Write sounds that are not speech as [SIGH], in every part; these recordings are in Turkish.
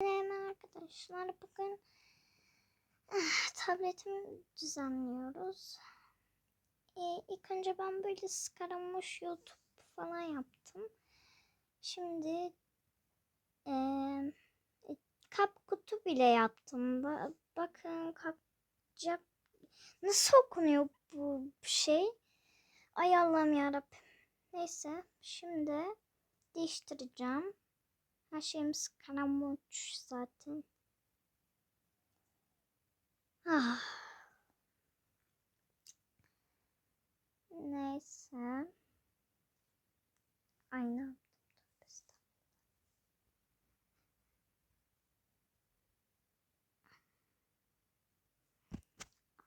Merhaba arkadaşlar. Bugün ah, tabletimi düzenliyoruz. Ee, ilk önce ben böyle skaramuş YouTube falan yaptım. Şimdi eee kap kutu bile yaptım. Ba- bakın kapcak nasıl okunuyor bu şey? Ay Allah'ım yarabbim. Neyse şimdi değiştireceğim. Her şeyimiz karamuç zaten. Ah. Neyse. Aynen.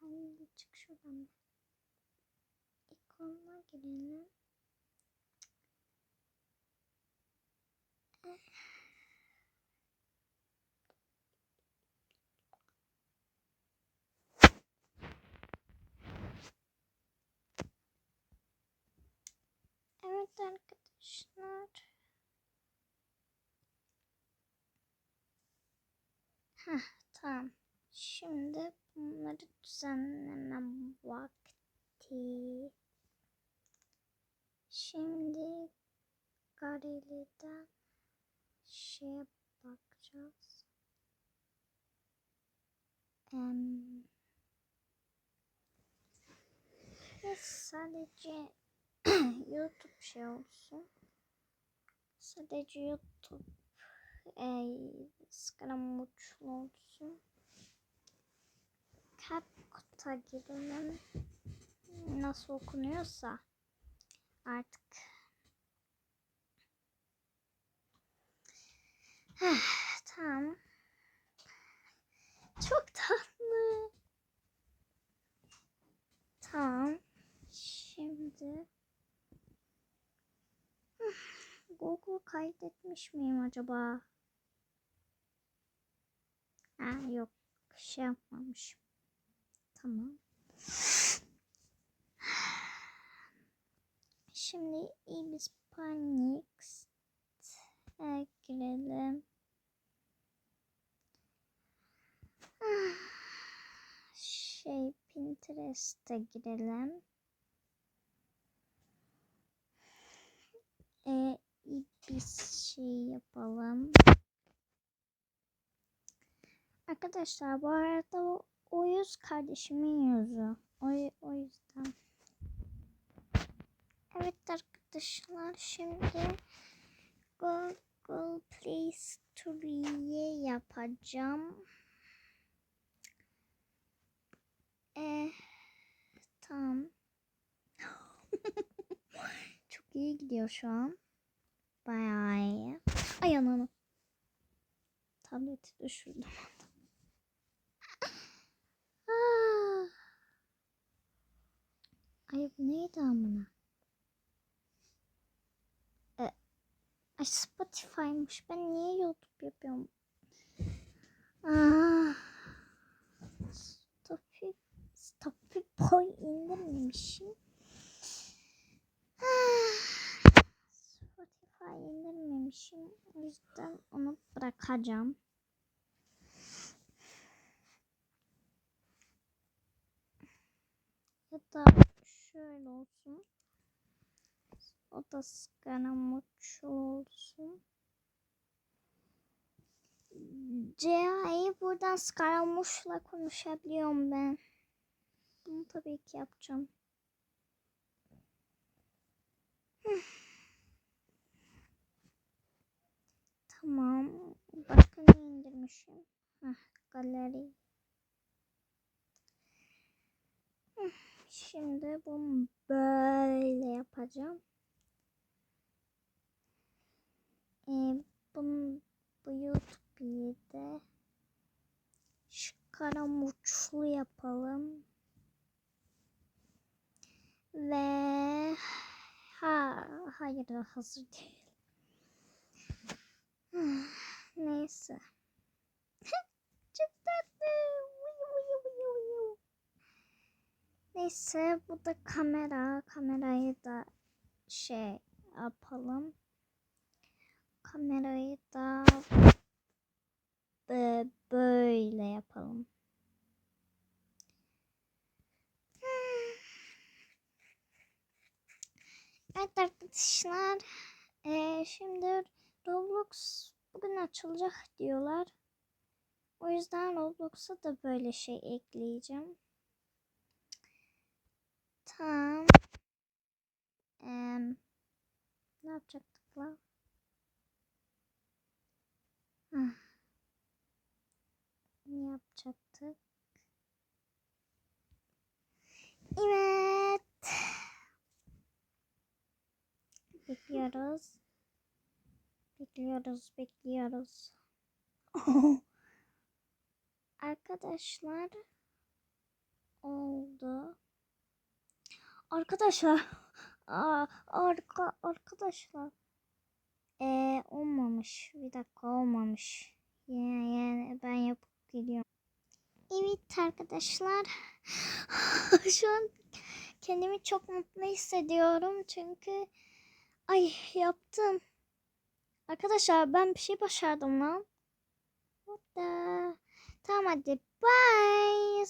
Ay çık şuradan. İkonuna girelim. Evet arkadaşlar. Heh, tamam. Şimdi bunları düzenlemem vakti. Şimdi Gareli'den şeye bakacağız. Ve sadece YouTube şey olsun. Sadece YouTube e, skaramuçlu olsun. CapCut'a girelim. Nasıl okunuyorsa artık. Heh, tamam. Çok tatlı. Tamam. Şimdi Google kaydetmiş miyim acaba? Ha yok şey yapmamışım. Tamam. Şimdi Ibis Panics e, girelim. Şey Pinterest'e girelim. E, Ibis şey yapalım. Arkadaşlar bu arada o, yüz kardeşimin yüzü. O, o yüzden. Evet arkadaşlar şimdi Google Play Store'ye yapacağım. Eh, tamam. [LAUGHS] Çok iyi gidiyor şu an. Bayağı iyi. Ay ananı. Tableti düşürdüm. Ah. Ay bu neydi amına? E, ay Spotify'mış. Ben niye YouTube yapıyorum? Ah. Spotify, Spotify indirmemişim. Ah. Spotify O yüzden onu bırakacağım. Ya da şöyle olsun. O da skanamuç olsun. CA'yı buradan skaramuçla konuşabiliyorum ben. Bunu tabii ki yapacağım. Tamam. Başka ne indirmişim? Heh, galeri. Şimdi bunu böyle yapacağım. Ee, bunu bu YouTube'yu de şu karamuçlu yapalım. Ve ha hayır hazır değil. Neyse. Neyse bu da kamera. Kamerayı da şey yapalım. Kamerayı da böyle yapalım. [SIGHS] Evet arkadaşlar. eee, şimdi Roblox bugün açılacak diyorlar. O yüzden Roblox'a da böyle şey ekleyeceğim. Tamam. Em, ne yapacaktık lan? Hah. Ne yapacaktık? Evet. Bekliyoruz. Bekliyoruz, bekliyoruz. [LAUGHS] Arkadaşlar oldu. Arkadaşlar [LAUGHS] aa, arka arkadaşlar ee, olmamış. Bir dakika olmamış. Yani, yani ben yapıp geliyorum. Evet arkadaşlar. [LAUGHS] Şu an kendimi çok mutlu hissediyorum çünkü ay yaptım. Arkadaşlar ben bir şey başardım lan. What the? Tamam hadi bye.